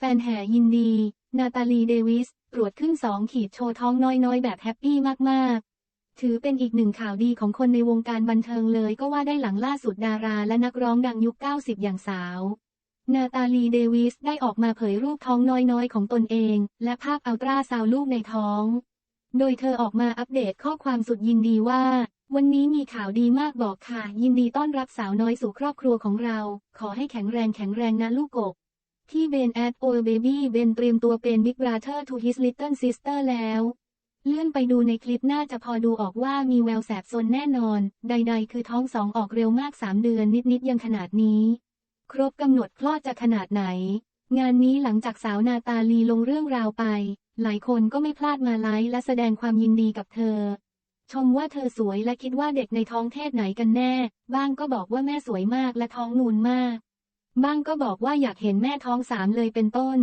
ฟนๆแห่ยินดี นาตาลีเดวิส ตรวจขึ้น 2 ขีดโชว์ท้องน้อยๆ แบบแฮปปี้มากๆ ถือเป็นอีกหนึ่งข่าวดีของคนในวงการบันเทิงเลยก็ว่าได้หลังล่าสุดดาราและนักร้องดังยุค 90 อย่างสาว นาตาลีเดวิสได้ออกมาเผยรูปท้องน้อยๆ ของตนเอง และภาพอัลตราซาวลูกในท้อง โดยเธอออกมาอัปเดตข้อความสุดยินดีว่าวันนี้มีข่าวดีมากบอกค่ะ ยินดีต้อนรับสาวน้อยสู่ครอบครัวของเรา ขอให้แข็งแรงแข็งแรงนะลูกกบ ที่เบนแอดโอเบบี้เบนเตรียมตัวเป็น Big Brother to his little sister แล้ว เลื่อนไปดูในคลิปน่าจะพอดูออกว่ามีแววแสบซนแน่นอน ใดๆ คือท้องสองออกเร็วมาก3เดือนนิดๆยังขนาดนี้ ครบกำหนดคลอดจะขนาดไหน งานนี้หลังจากสาวนาตาลีลงเรื่องราวไป หลายคนก็ไม่พลาดมาไลค์และแสดงความยินดีกับเธอ ชมว่าเธอสวยและคิดว่าเด็กในท้องเพศไหนกันแน่ บ้างก็บอกว่าแม่สวยมากและท้องนูนมาก บ้างก็บอกว่าอยากเห็นแม่ท้องสามเลยเป็นต้น